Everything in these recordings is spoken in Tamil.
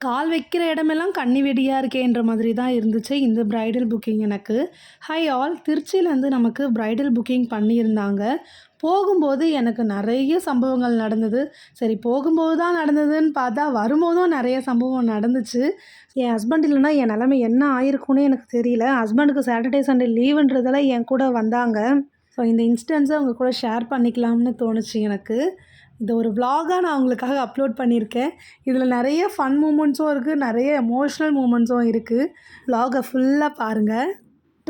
கால் வைக்கிற இடமெல்லாம் கண்ணி வெடியாக இருக்கேன்ற மாதிரி தான் இருந்துச்சு இந்த ப்ரைடல் புக்கிங் எனக்கு. ஹை ஆல் திருச்சியிலேருந்து நமக்கு ப்ரைடல் புக்கிங் பண்ணியிருந்தாங்க. போகும்போது எனக்கு நிறைய சம்பவங்கள் நடந்தது. சரி போகும்போது தான் நடந்ததுன்னு பார்த்தா வரும்போதும் நிறைய சம்பவம் நடந்துச்சு. என் ஹஸ்பண்ட் இல்லைன்னா என் நிலமை என்ன ஆயிருக்கும்னு எனக்கு தெரியல. ஹஸ்பண்டுக்கு சாட்டர்டே சண்டே லீவுன்றதெல்லாம் என் கூட வந்தாங்க. ஸோ இந்த இன்ஸ்டன்ஸை அவங்க கூட ஷேர் பண்ணிக்கலாம்னு தோணுச்சு எனக்கு. இதை ஒரு விலாகாக நான் உங்களுக்காக அப்லோட் பண்ணியிருக்கேன். இதில் நிறைய ஃபன் மூமெண்ட்ஸும் இருக்குது நிறைய எமோஷ்னல் மூமெண்ட்ஸும் இருக்குது விலாகை ஃபுல்லாக பாருங்கள்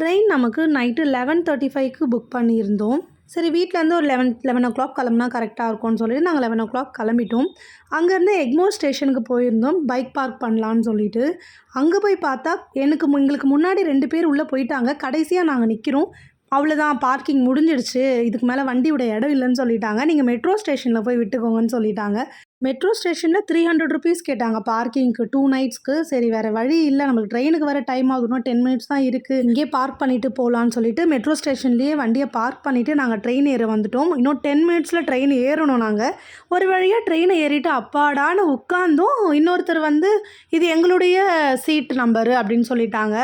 ட்ரெயின் நமக்கு நைட்டு லெவன் தேர்ட்டி ஃபைவ்க்கு புக் பண்ணியிருந்தோம். சரி வீட்டிலேருந்து ஒரு லெவன் லெவன் ஓ கிளாக் கிளம்புனா கரெக்டாக இருக்கும்னு சொல்லிட்டு நாங்கள் லெவன் ஓ கிளாக் கிளம்பிட்டோம் அங்கேருந்து எக்மோர் ஸ்டேஷனுக்கு போயிருந்தோம் பைக் பார்க் பண்ணலான்னு சொல்லிட்டு. அங்கே போய் பார்த்தா எனக்கு மு- எங்களுக்கு முன்னாடி ரெண்டு பேர் உள்ளே போயிட்டாங்க. கடைசியாக நாங்கள் நிற்கிறோம் அவ்வளோதான் பார்க்கிங் முடிஞ்சிடுச்சு இதுக்கு மேலே வண்டியோட இடம் இல்லைன்னு சொல்லிட்டாங்க. நீங்கள் மெட்ரோ ஸ்டேஷனில் போய் விட்டுக்கோங்கன்னு சொல்லிட்டாங்க. மெட்ரோ ஸ்டேஷனில் த்ரீ ஹண்ட்ரட் ருபீஸ் கேட்டாங்க பார்க்கிங்க்கு டூ நைட்ஸ்க்கு சரி வேறு வழி இல்லை நம்மளுக்கு ட்ரெயினுக்கு வர டைம் ஆகணும் டென் மினிட்ஸ் தான் இருக்குது இங்கேயே பார்க் பண்ணிவிட்டு போகலான்னு சொல்லிட்டு மெட்ரோ ஸ்டேஷன்லேயே வண்டியை பார்க் பண்ணிவிட்டு நாங்கள் ட்ரெயின் ஏற வந்துட்டோம். இன்னும் டென் மினிட்ஸில் ட்ரெயின் ஏறணும் நாங்கள் ஒரு வழியாக ட்ரெயினை ஏறிட்டு அப்பாடான்னு உட்காந்தோம் இன்னொருத்தர் வந்து இது எங்களுடைய சீட் நம்பரு அப்படின்னு சொல்லிட்டாங்க.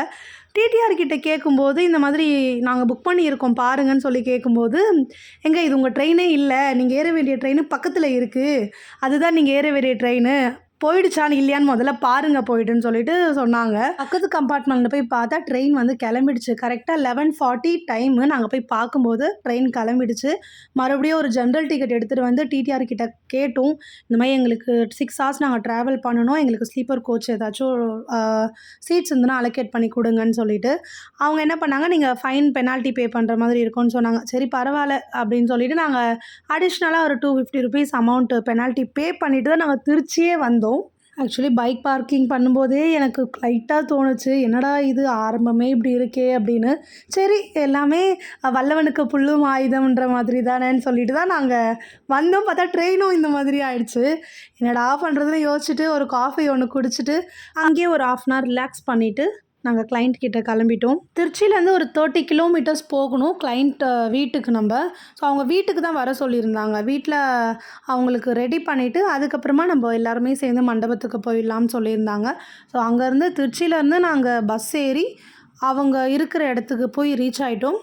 டிடிஆர் கிட்ட கேட்கும்போது இந்த மாதிரி நாங்கள் புக் பண்ணியிருக்கோம் பாருங்கன்னு சொல்லி கேட்கும்போது எங்கே இது உங்கள் ட்ரெயினே இல்லை. நீங்கள் ஏற வேண்டிய ட்ரெயின் பக்கத்தில் இருக்குது அதுதான் நீங்கள் ஏற வேண்டிய ட்ரெயினு போயிடுச்சான்னு இல்லையான்னு முதல்ல பாருங்க போயிட்டுன்னு சொல்லிட்டு சொன்னாங்க. பக்கத்து கம்பார்ட்மெண்ட்டில் போய் பார்த்தா ட்ரெயின் வந்து கிளம்பிடுச்சு. கரெக்டாக லெவன் ஃபார்ட்டி டைமு நாங்கள் போய் பார்க்கும்போது ட்ரெயின் கிளம்பிடுச்சு. மறுபடியும் ஒரு ஜென்ரல் டிக்கெட் எடுத்துகிட்டு வந்து டிடிஆர் கிட்ட கேட்டோம். இந்த மாதிரி எங்களுக்கு சிக்ஸ் ஹவர்ஸ் நாங்கள் ட்ராவல் பண்ணணும். எங்களுக்கு ஸ்லீப்பர் கோச் ஏதாச்சும் சீட்ஸ் இருந்துன்னா அலோகேட் பண்ணி கொடுங்கன்னு சொல்லிட்டு அவங்க என்ன பண்ணாங்க? நீங்கள் ஃபைன் பெனால்ட்டி பே பண்ணுற மாதிரி இருக்கும்னு சொன்னாங்க. சரி பரவாயில்ல அப்படின்னு சொல்லிட்டு நாங்கள் அடிஷ்னலாக ஒரு two fifty rupees amount penalty pay பண்ணிட்டு தான் நாங்கள் திருச்சியே வந்தோம். ஆக்சுவலி பைக் பார்க்கிங் பண்ணும்போதே எனக்கு லைட்டாக தோணுச்சு. என்னடா இது? ஆரம்பமே இப்படி இருக்கே அப்படின்னு. சரி எல்லாமே வல்லவனுக்கு புல்லும் ஆயுதம்ன்ற மாதிரி தானேன்னு சொல்லிட்டு தான் நாங்கள் வந்தோம். பார்த்தா ட்ரெயினும் இந்த மாதிரி ஆயிடுச்சு. என்னடா பண்ணுறதுன்னு யோசிச்சுட்டு ஒரு காஃபி ஒன்று குடிச்சிட்டு அங்கேயே ஒரு ஆஃப் அன் ஹவர் ரிலாக்ஸ் பண்ணிவிட்டு நாங்கள் கிளைண்ட் கிட்ட கிளம்பிட்டோம். திருச்சியிலேருந்து ஒரு தேர்ட்டி கிலோமீட்டர்ஸ் போகணும் கிளைண்ட் வீட்டுக்கு நம்ம. ஸோ அவங்க வீட்டுக்கு தான் வர சொல்லியிருந்தாங்க. வீட்டில் அவங்களுக்கு ரெடி பண்ணிவிட்டு அதுக்கப்புறமா நம்ம எல்லாருமே சேர்ந்து மண்டபத்துக்கு போயிடலாம்னு சொல்லியிருந்தாங்க. ஸோ அங்கேருந்து திருச்சியிலேருந்து நாங்கள் பஸ் ஏறி அவங்க இருக்கிற இடத்துக்கு போய் ரீச் ஆகிட்டோம்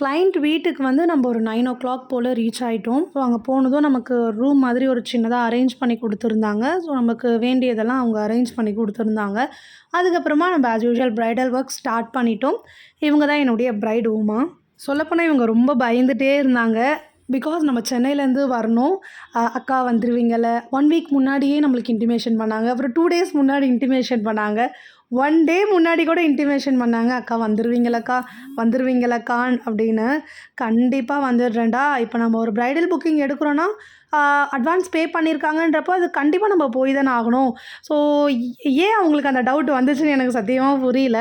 கிளைண்ட் வீட்டுக்கு வந்து நம்ம ஒரு நைன் ஓ கிளாக் போல் ரீச் ஆகிட்டோம் ஸோ அங்கே போனதும் நமக்கு ரூம் மாதிரி ஒரு சின்னதாக அரேஞ்ச் பண்ணி கொடுத்துருந்தாங்க. ஸோ நமக்கு வேண்டியதெல்லாம் அவங்க அரேஞ்ச் பண்ணி கொடுத்துருந்தாங்க. அதுக்கப்புறமா நம்ம as usual bridal work start பண்ணிட்டோம். இவங்க தான் என்னுடைய ப்ரைட் ஊமா சொல்லப்போனால் இவங்க ரொம்ப பயந்துகிட்டே இருந்தாங்க. பிகாஸ் நம்ம சென்னையிலேருந்து வரணும் அக்கா வந்துடுவீங்கள ஒன் வீக் முன்னாடியே நம்மளுக்கு இன்டிமேஷன் பண்ணாங்க. அப்புறம் டூ டேஸ் முன்னாடி இன்டிமேஷன் பண்ணாங்க. ஒன் டே முன்னாடி கூட இன்டிமேஷன் பண்ணாங்க. அக்கா வந்துடுவீங்களக்கா வந்துருவீங்களக்கான் அப்படின்னு கண்டிப்பாக வந்துடுறேன்டா. இப்போ நம்ம ஒரு ப்ரைடல் புக்கிங் எடுக்கிறோன்னா அட்வான்ஸ் பே பண்ணியிருக்காங்கன்றப்போ அது கண்டிப்பாக நம்ம போய் தானே ஆகணும். ஸோ ஏன் அவங்களுக்கு அந்த டவுட் வந்துச்சுன்னு எனக்கு சத்தியமாக புரியல.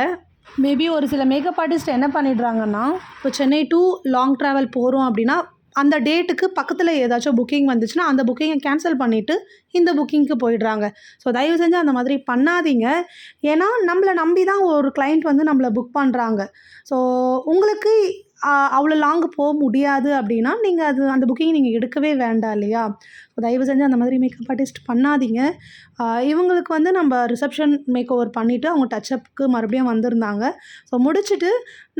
மேபி ஒரு சில மேக்கப் ஆர்டிஸ்ட் என்ன பண்ணிடுறாங்கன்னா இப்போ சென்னை டு லாங் ட்ராவல் போகிறோம் அப்படின்னா அந்த டேட்டுக்கு பக்கத்தில் ஏதாச்சும் புக்கிங் வந்துச்சுன்னா அந்த புக்கிங்கை கேன்சல் பண்ணிவிட்டு இந்த புக்கிங்க்கு போயிடுறாங்க. ஸோ தயவு செஞ்சு அந்த மாதிரி பண்ணாதீங்க. ஏன்னா நம்மளை நம்பி தான் ஒரு கிளைண்ட் வந்து நம்மளை புக் பண்ணுறாங்க ஸோ உங்களுக்கு அவ்வளோ லாங்கு போக முடியாது அப்படின்னா நீங்கள் அது அந்த புக்கிங் நீங்கள் எடுக்கவே வேண்டாம் இல்லையா? தயவு செஞ்சு அந்த மாதிரி மேக்கப் ஆர்டிஸ்ட் பண்ணாதீங்க. இவங்களுக்கு வந்து நம்ம ரிசப்ஷன் மேக் ஓவர் பண்ணிவிட்டு அவங்க டச்சப்புக்கு மறுபடியும் வந்திருந்தாங்க. ஸோ முடிச்சுட்டு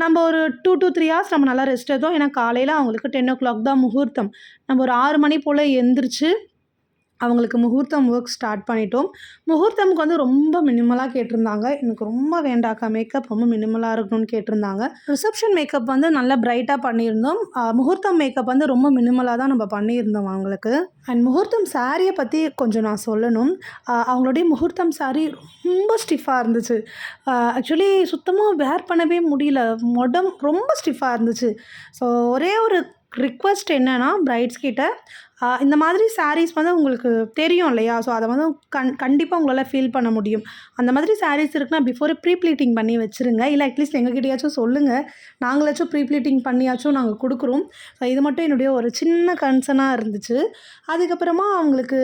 நம்ம ஒரு டூ டூ த்ரீ ஹவர்ஸ் நம்ம நல்லா ரெஸ்ட் எடுத்தோம். ஏன்னா காலையில் அவங்களுக்கு டென் ஓ கிளாக் தான் முகூர்த்தம். நம்ம ஒரு ஆறு மணி போல் எந்திரிச்சு அவங்களுக்கு முகூர்த்தம் ஒர்க் ஸ்டார்ட் பண்ணிட்டோம். முகூர்த்தமுக்கு வந்து ரொம்ப மினிமலாக கேட்டிருந்தாங்க. எனக்கு ரொம்ப வேண்டாக்கா மேக்கப் ரொம்ப மினிமலாக இருக்கணும்னு கேட்டிருந்தாங்க. ரிசப்ஷன் மேக்கப் வந்து நல்லா பிரைட்டாக பண்ணியிருந்தோம். முகூர்த்தம் மேக்கப் வந்து ரொம்ப மினிமலாக தான் நம்ம பண்ணியிருந்தோம் அவங்களுக்கு. அண்ட் முகூர்த்தம் சாரியை பற்றி கொஞ்சம் நான் சொல்லணும். அவங்களுடைய முகூர்த்தம் சாரி ரொம்ப ஸ்டிஃபாக இருந்துச்சு. ஆக்சுவலி சுத்தமாக வேர் பண்ணவே முடியல. உடம்பு ரொம்ப ஸ்டிஃபாக இருந்துச்சு. ஸோ ஒரே ஒரு ரிக்வெஸ்ட் என்னன்னா பிரைட்ஸ் கிட்ட இந்த மாதிரி சாரீஸ் வந்து உங்களுக்கு தெரியும் இல்லையா? ஸோ அதை வந்து கண் கண்டிப்பாக உங்களால் ஃபீல் பண்ண முடியும். அந்த மாதிரி சாரீஸ் இருக்குன்னா பிஃபோர் ப்ரீ ப்ளீட்டிங் பண்ணி வச்சுருங்க. இல்லை அட்லீஸ்ட் எங்ககிட்டயாச்சும் சொல்லுங்கள் நாங்களாச்சும் ப்ரீ ப்ளீட்டிங் பண்ணியாச்சும் நாங்கள் கொடுக்குறோம். ஸோ இது மட்டும் என்னுடைய ஒரு சின்ன கன்சர்னாக இருந்துச்சு. அதுக்கப்புறமா அவங்களுக்கு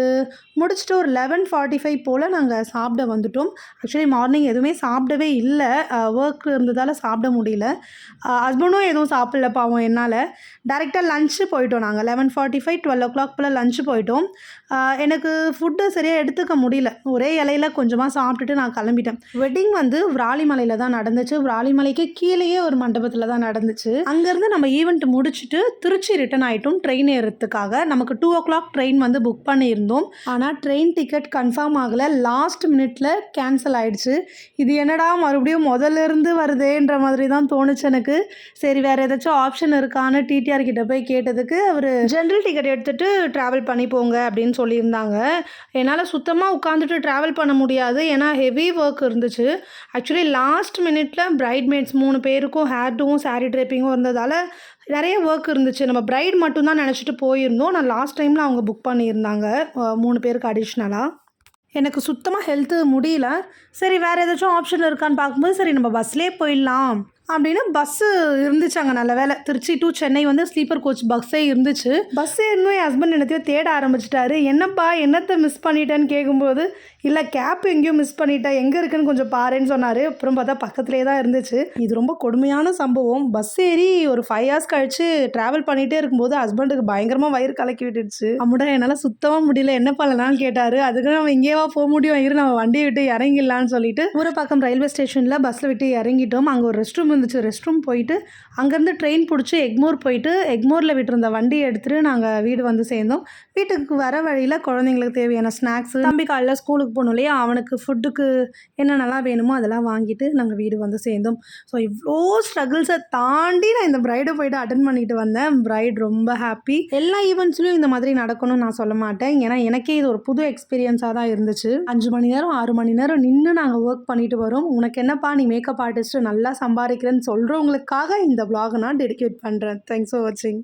முடிச்சுட்டு ஒரு லெவன் ஃபார்ட்டி ஃபைவ் போல் நாங்கள் சாப்பிட வந்துட்டோம். ஆக்சுவலி மார்னிங் எதுவுமே சாப்பிடவே இல்லை. ஒர்க் இருந்ததால் சாப்பிட முடியல. ஹஸ்பண்டும் எதுவும் சாப்பிடல பாவம் என்னால். டேரெக்டாக லஞ்சு போயிட்டோம் நாங்கள் eleven forty five twelve o'clock போல் லஞ்சு போயிட்டோம். எனக்கு ஃபுட்டு சரியாக எடுத்துக்க முடியல. ஒரே இலையில கொஞ்சமாக சாப்பிட்டுட்டு நான் கிளம்பிட்டேன். வெட்டிங் வந்து விராலிமலையில் தான் நடந்துச்சு. விராலிமலைக்கு கீழேயே ஒரு மண்டபத்தில் தான் நடந்துச்சு. அங்கேருந்து நம்ம ஈவெண்ட் முடிச்சுட்டு திருச்சி ரிட்டர்ன் ஆகிட்டோம் ட்ரெயின் ஏறுறதுக்காக நமக்கு டூ ஓ கிளாக் ட்ரெயின் வந்து புக் பண்ணியிருந்தோம். ஆனால் ட்ரெயின் டிக்கெட் கன்ஃபார்ம் ஆகலை. லாஸ்ட் மினிட்ல கேன்சல் ஆயிடுச்சு. இது என்னடா மறுபடியும் முதல்ல இருந்து வருதேன்ற மாதிரி தான் தோணுச்சு எனக்கு. சரி வேற ஏதாச்சும் ஆப்ஷன் இருக்கான்னு டிடிஆர் கிட்ட போய் கேட்டதுக்கு அவர் ஜென்ரல் டிக்கெட் எடுத்துட்டு ட்ராவல் பண்ணி போங்க அப்படின்னு சொல்லியிருந்தாங்க. என்னால் சுத்தமாக உட்காந்துட்டு ட்ராவல் பண்ண முடியாது. ஏன்னா ஹெவி ஒர்க் இருந்துச்சு. ஆக்சுவலி லாஸ்ட் மினிட்ல பிரைட்மேட்ஸ் மூணு பேருக்கும் ஹேர் டூவும் சாரீ ட்ரைப்பிங்கும் இருந்ததால் நிறைய ஒர்க் இருந்துச்சு. நம்ம பிரைட் மட்டும்தான் நினச்சிட்டு போயிருந்தோம். நான் லாஸ்ட் டைமில் அவங்க புக் பண்ணியிருந்தாங்க. மூணு பேருக்கு அடிஷ்னலாக எனக்கு சுத்தமாக ஹெல்த்து முடியல. சரி வேறு ஏதாச்சும் ஆப்ஷன் இருக்கான்னு பார்க்கும்போது சரி நம்ம பஸ்லேயே போயிடலாம். அப்படின்னு பஸ்ஸு இருந்துச்சு அங்கே நல்ல வேலை திருச்சி டு சென்னை வந்து ஸ்லீப்பர் கோச் பஸ்ஸே இருந்துச்சு. பஸ்ஸே இருந்தும் என் ஹஸ்பண்ட் என்னத்தையோ தேட ஆரம்பிச்சிட்டாரு. என்னப்பா என்னத்தை மிஸ் பண்ணிட்டேன்னு கேட்கும்போது இல்லை கேப் எங்கேயோ மிஸ் பண்ணிட்டேன் எங்கே இருக்குன்னு கொஞ்சம் பாருன்னு சொன்னார். அப்புறம் பார்த்தா பக்கத்துலேயே தான் இருந்துச்சு. இது ரொம்ப கொடுமையான சம்பவம். பஸ் ஏறி ஒரு ஃபைவ் ஹவர்ஸ் கழிச்சு ட்ராவல் பண்ணிகிட்டே இருக்கும்போது ஹஸ்பண்டுக்கு பயங்கரமாக வயிறு கலக்கி விட்டுடுச்சு. அம்முடா என்னால் சுத்தமாக முடியல. என்ன பண்ணலான்னு கேட்டார். அதுக்கு நம்ம இங்கேவா போக முடியும். இரு நம்ம வண்டியை விட்டு இறங்கிடலான்னு சொல்லிட்டு ஒரு பக்கம் ரயில்வே ஸ்டேஷனில் பஸ்ஸில் விட்டு இறங்கிட்டோம். அங்கே ஒரு ரெஸ்ட் ரூம் இருந்துச்சு. ரெஸ்ட் ரூம் போயிட்டு அங்கேருந்து ட்ரெயின் பிடிச்சி எக்மோர் போயிட்டு எக்மோரில் விட்டுருந்த வண்டியை எடுத்துகிட்டு நாங்கள் வீடு வந்து சேர்ந்தோம். வீட்டுக்கு வர வழியில் குழந்தைங்களுக்கு தேவையான ஸ்நாக்ஸு தம்பி காலைல ஸ்கூலுக்கு போகணும் இல்லையா? அவனுக்கு ஃபுட்டுக்கு என்னென்னலாம் வேணுமோ அதெல்லாம் வாங்கிட்டு நாங்கள் வீடு வந்து சேர்ந்தோம். ஸோ இவ்வளோ ஸ்ட்ரகிள்ஸை தாண்டி நான் இந்த ப்ரைடை போய்ட்டு அட்டன் பண்ணிட்டு வந்தேன். ப்ரைட் ரொம்ப ஹாப்பி எல்லா ஈவெண்ட்ஸ்லையும் இந்த மாதிரி நடக்கணும்னு நான் சொல்ல மாட்டேன். ஏன்னா எனக்கே இது ஒரு புது எக்ஸ்பீரியன்ஸாக தான் இருந்துச்சு. அஞ்சு மணி நேரம் ஆறு மணி நேரம் நின்று நாங்கள் ஒர்க் பண்ணிட்டு வரோம். உனக்கு என்னப்பா நீ மேக்கப் ஆர்டிஸ்ட்டு நல்லா சம்பாதிக்கிறேன்னு சொல்கிறவங்களுக்காக இந்த vlog நான் டெடிகேட் பண்ணுறேன் தேங்க்ஸ் ஃபார் வாட்சிங்